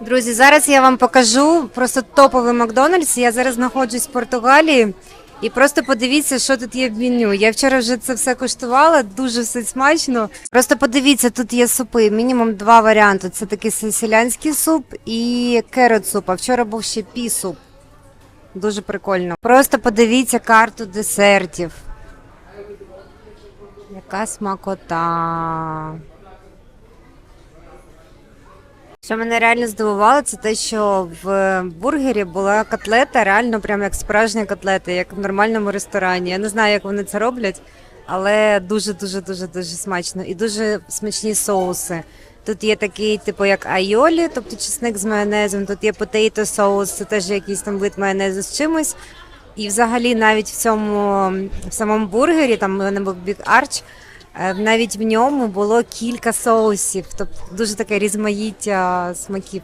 Друзі, зараз я вам покажу просто топовий Макдональдс. Я зараз знаходжусь в Португалії. І просто подивіться, що тут є в меню. Я вчора вже це все куштувала, дуже все смачно. Просто подивіться, тут є супи. Мінімум два варіанти. Це такий селянський суп і керот суп. А вчора був ще пі суп. Дуже прикольно. Просто подивіться карту десертів. Яка смакота. Що мене реально здивувало, це те, що в бургері була котлета, реально прям як справжня котлета, як в нормальному ресторані. Я не знаю, як вони це роблять, але дуже дуже дуже дуже смачно і дуже смачні соуси. Тут є такий, типу, як айолі, тобто чесник з майонезом. Тут є потейто соус, це теж якийсь там вид майонезу з чимось. І взагалі навіть в цьому в самому бургері, там мене був Arch, е, навіть в ньому було кілька соусів, тобто дуже таке різмаїття смаків.